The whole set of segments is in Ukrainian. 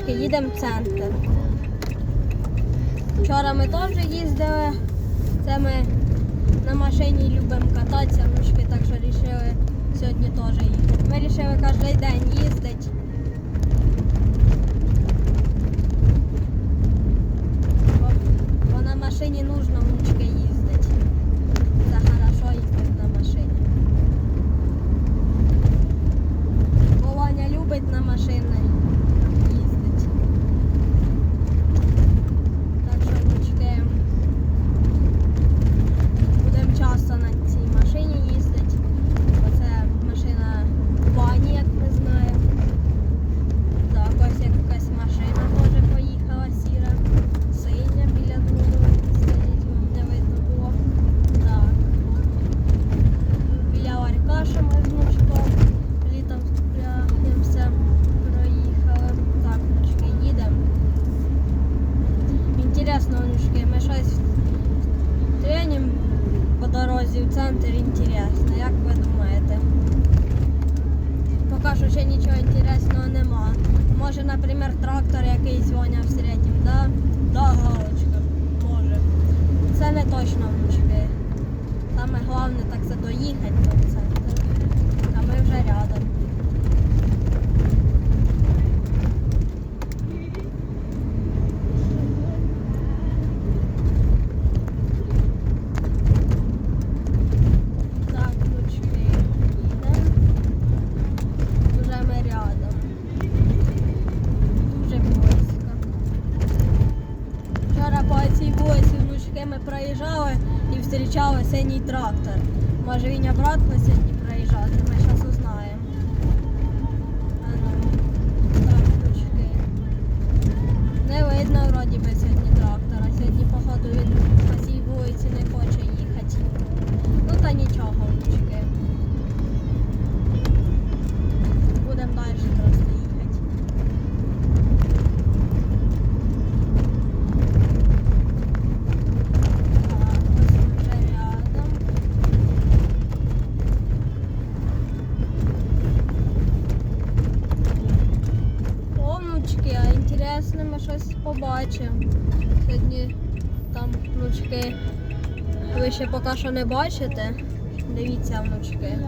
внучки, їдемо в центр. Вчора ми теж їздили. Це ми на машині любимо кататися, внучки, так що вирішили сьогодні теж їхати. Ми вирішили кожен день їздити. Бо, на машині нужно внучки їздити. Це хорошо на машині. Бо любить на машині їздити. Так що, внучки, будемо часто на цій машині їздити. Оце машина Вані, як ми знаємо. Так, ось якась машина теж поїхала сіра, синя біля двору стоїть, вам не видно було. Так. Біля ларька, що ми з внучком літом скупляємося, проїхали. Так, внучки, їдемо. Інтересно, внучки, ми щось тренім по дорозі в центр інтересно. Як ви думаєте? Поки що ще нічого інтересного нема. Може, наприклад, трактор якийсь в середньому, да? Да, галочка. Може. Це не точно внучки. Саме головне так це доїхати до центру. А ми вже рядом. Так, внучки, їдемо. Вже ми рядом. Дуже близько. Вчора по цій вулиці внучки ми проїжджали і зустрічали синій трактор. Може він обратно сьогодні проїжджати, ми зараз узнаємо. А ну, так, внучки. Не видно вроді би сьогодні трактора. Сьогодні, походу, він по цій вулиці не хоче їхати. Ну та нічого, внучки. Будемо далі просто їхати. Так, ось ми вже рядом. О, внучки, а інтересно, ми щось побачимо. Сьогодні там внучки ви ще поки що не бачите. Дивіться, внучки.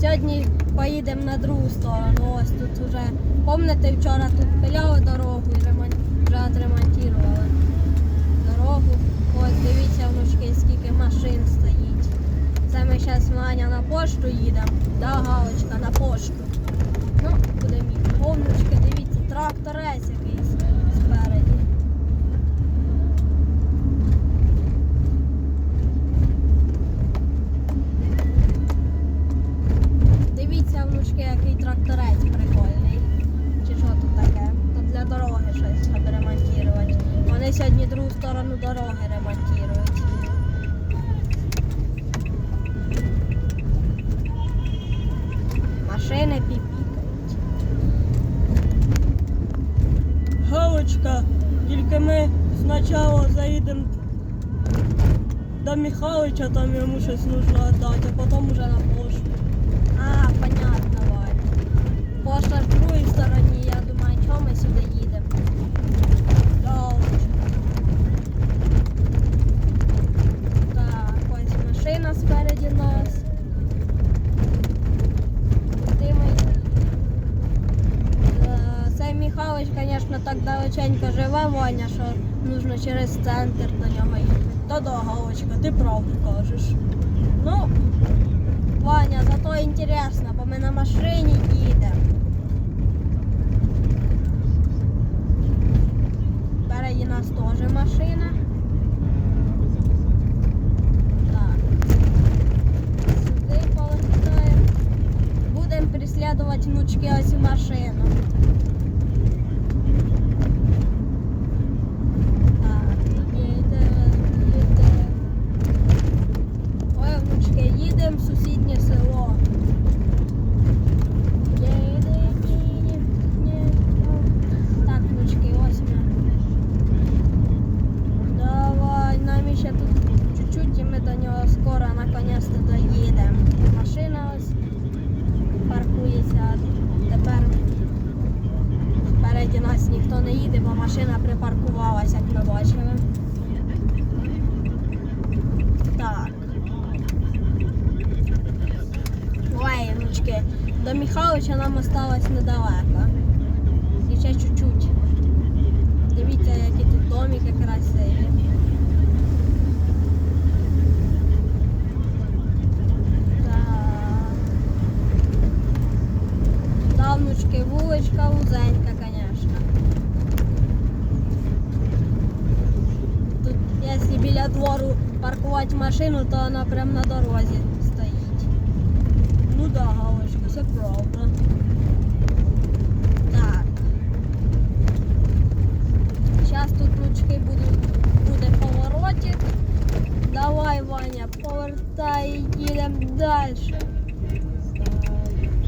Сьогодні поїдемо на другу сторону. Ось тут вже, пам'ятаєте, вчора тут пиляли дорогу і ремонт, вже відремонтували дорогу. Ось дивіться, внучки, скільки машин стоїть. Це ми зараз Ваня на пошту їдемо. Да, Галочка, на пошту. Ну, будемо їхати. О, внучки, дивіться, тракторець якийсь спереді. Дивіться, внучки, який тракторець прикольний. Чи що тут таке? Тут для дороги щось треба ремонтувати. Вони сьогодні другу сторону дороги ремонтують. Машини піпікають. Галочка, тільки ми спочатку заїдемо до Михайловича, там йому щось нужно віддати, а потім уже на пошту. А, понятно, Ваня. Пошта ж в другій стороні, я думаю, чого ми сюди їдемо. Галочка. Так, ось машина спереді нас. Цей Михайлович, звісно, так далеченько живе, Ваня, що нужно через центр до нього їхати. Та да, Галочка, ти правду кажеш. Ну, Ваня, зато інтересно, бо ми на машині їдемо. Переді нас теж машина. машина ось паркується. Тепер впереді нас ніхто не їде, бо машина припаркувалася, як ми бачили. Так. Ой, ручки. До Михайловича нам осталось недалеко. Ще чуть повертай, їдемо далі.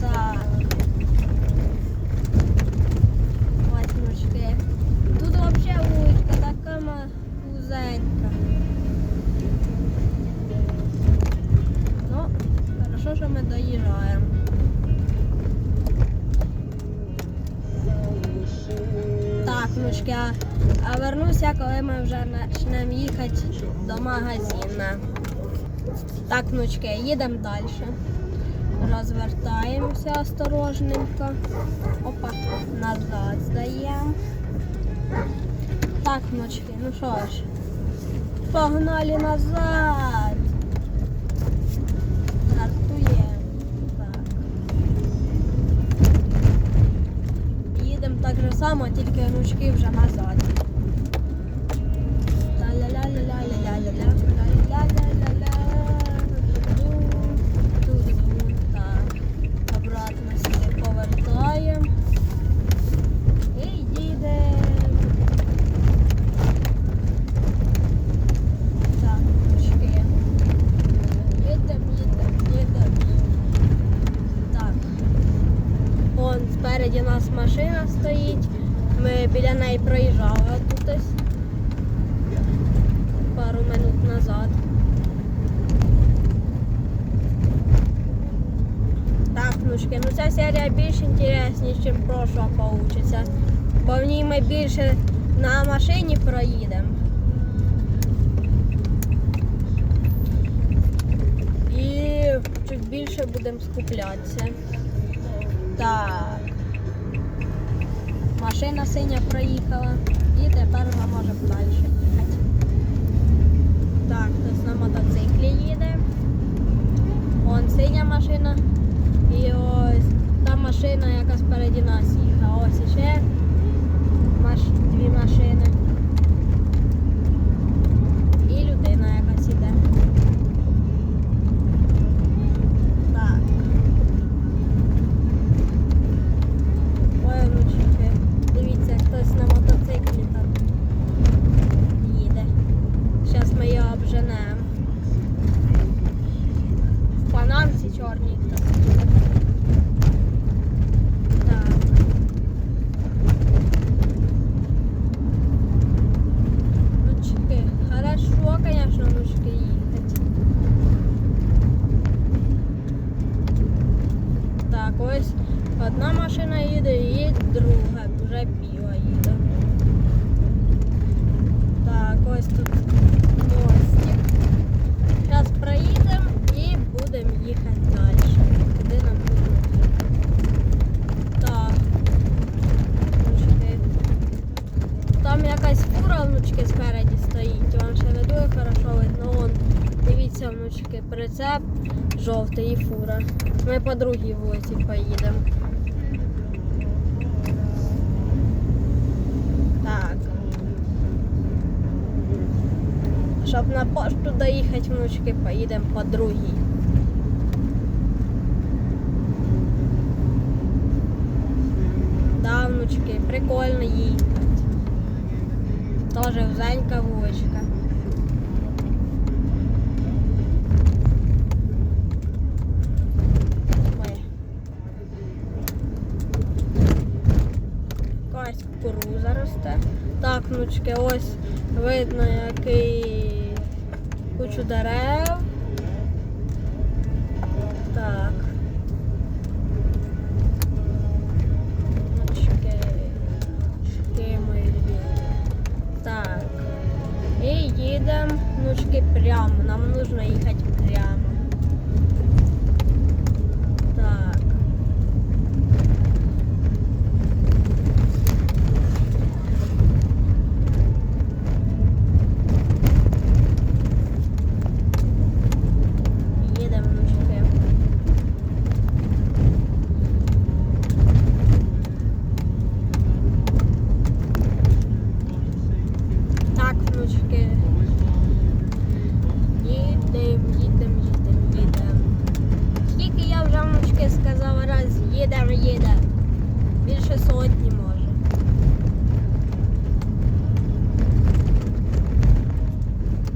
Так. Ось. Тут взагалі вуличка така ма- Ну, хорошо, що ми доїжджаємо. Так, внучки, а вернуся, коли ми вже почнемо їхати до магазину. Так, внучки, їдемо далі. Розвертаємося осторожненько. Опа, назад здаємо. Так, внучки, ну що ж, погнали назад. Стартуємо. Їдемо так же само, тільки ручки вже назад. Вон спереді нас машина стоїть. Ми біля неї проїжджали тут ось пару минут назад. Так, внучки, ну ця серія більш інтересніша, ніж прошлого получиться. Бо в ній ми більше на машині проїдемо. І чуть більше будемо скуплятися. Так. Машина синя проїхала. І тепер ми можемо далі їхати. Так, хтось на мотоциклі їде. Вон синя машина. І ось та машина, яка спереді нас їхала. Ось іще маш... дві машини. І людина якась іде. Так. Ой, ручки. Дивіться, хтось на мотоциклі там їде. Зараз ми його обженемо. В панамці чорній хтось їде. Так. Ручки. Хорошо, конечно, ручки їхати. Так, ось одна машина їде і друга, вже біла їде. Так, ось тут мостик. Зараз проїдемо і будемо їхати далі. Куди нам потрібно. Так. Там якась фура внучки спереді стоїть. Вам ще не дуже хорошо видно. Дивіться, внучки, прицеп жовтий і фура. Ми по другій вулиці поїдемо. Так. Щоб на пошту доїхати, внучки, поїдемо по другій. Да, внучки, прикольно їхати. Тоже взенька вуличка. внучки. Ось видно, який кучу дерев. Так. Внучки. Внучки мої. Так. І їдемо внучки прямо. Нам потрібно їхати прямо. Внучки. Їдем, їдем, їдем, їдем. Скільки я вже внучки сказала раз, їдем, їдем. Більше сотні може.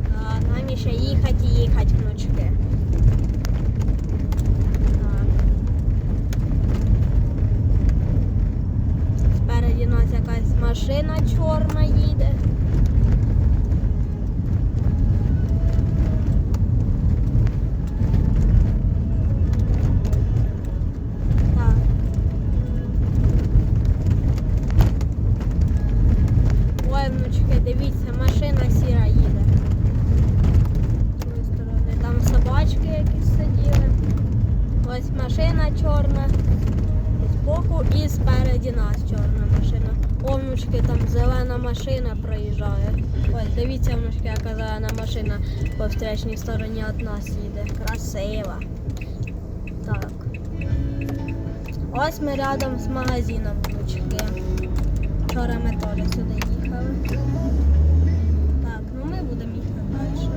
Так, нам ще їхати, їхати, внучки. Спереді нас якась машина чорна їде. Так. Ой, внучки, дивіться, машина сіра їде. З цієї сторони. Там собачки якісь сиділи. Ось машина чорна. І збоку і спереді нас чорна машина. О, внучки, зелена машина проїжджає. Ось, дивіться, внучки, яка зелена машина по встречній стороні від нас їде. Красива. Так. Ось ми рядом з магазином, внучки. Вчора ми теж сюди їхали. Так, ну ми будемо їхати далі.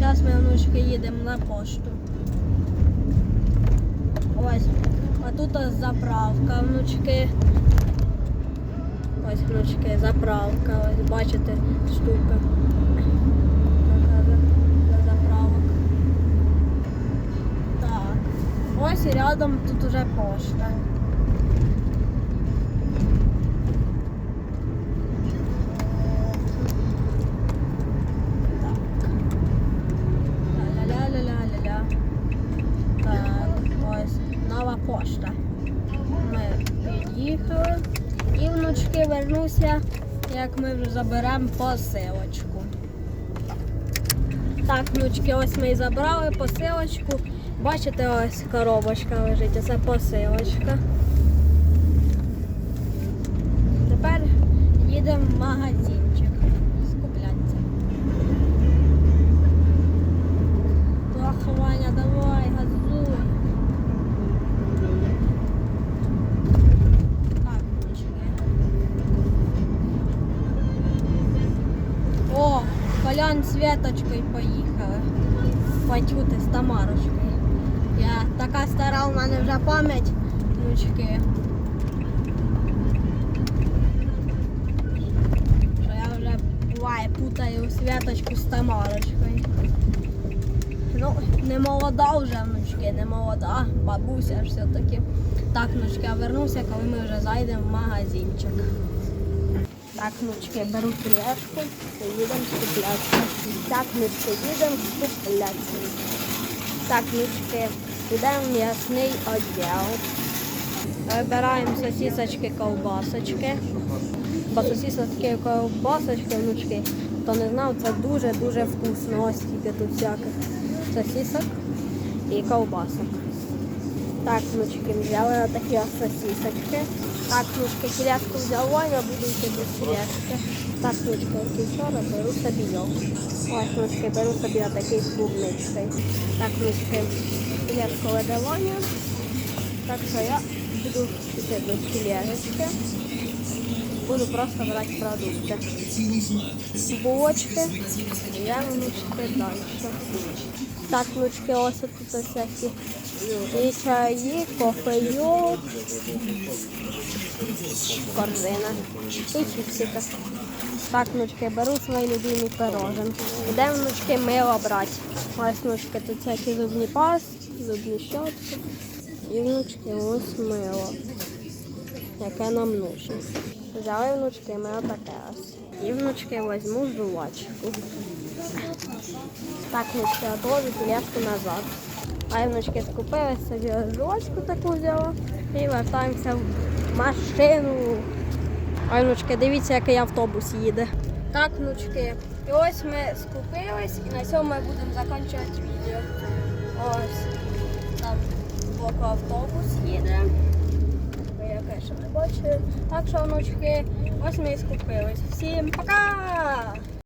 Зараз ми, внучки, їдемо на пошту. Ось. А тут заправка, внучки. Ось, внучки, заправка. Ось, бачите, штука. Для заправок. Так. Ось і рядом тут уже пошта. Так. Ля-ля-ля-ля-ля-ля. Так, ось пошта. Ми під'їхали. І внучки вернуся, як ми вже заберемо посилочку. Так, внучки, ось ми і забрали посилочку. Бачите, ось коробочка лежить, це посилочка. Тепер їдемо в магазинчик. Скуплятися. Так, Ваня, давай, газуй. Так, внучки. О, Колян поїхали. Патюти з Тамарочкою. Я така стара, у мене вже пам'ять, внучки. Що я вже буває путаю Святочку з Тамарочкою. Ну, не молода вже, внучки, не молода, бабуся ж все-таки. Так, внучки, я вернуся, коли ми вже зайдемо в магазинчик. Так, внучки, беру тележку і їдемо скуплятися. Так, внучки, їдемо скуплятися. Так, внучки, йдемо в м'ясний відділ. Вибираємо сосисочки, ковбасочки. Бо сосисочки, ковбасочки, внучки, хто не знав, це дуже-дуже вкусно. Ось скільки тут всяких сосисок і ковбасок. Так, внучки, взяли такі сосисочки. Так, внучки, кілятку взяла, я буду йти без кілятки. Так, внучки, як і вчора беру собі його. Ось, внучки, беру собі отакий з. Так, внучки, кілятку видавання. Так що я буду йти без кілятки. Буду просто брати продукти. Булочки. Я внучки далі. Так, внучки, ось тут всякі. І чаї, кофейок, корзина і чіпсика. Так, внучки, беру свої любимі пироженки. Йдемо, внучки, мило брати. Ось, внучки, тут всякі зубні пастки, зубні щотки. І внучки, ось мило, яке нам нужно. Взяли внучки, ми отаке ось. І внучки візьму жувачку. Так, внучки, отложу тележку назад. А я внучки скупила собі жувачку таку взяла і вертаємося в машину. А внучки, дивіться, який автобус їде. Так, внучки. І ось ми скупились і на цьому ми будемо закінчувати відео. Ось там боку автобус їде. Ви яке ще не бачили. Так що, внучки, ось ми і скупились. Всім пока!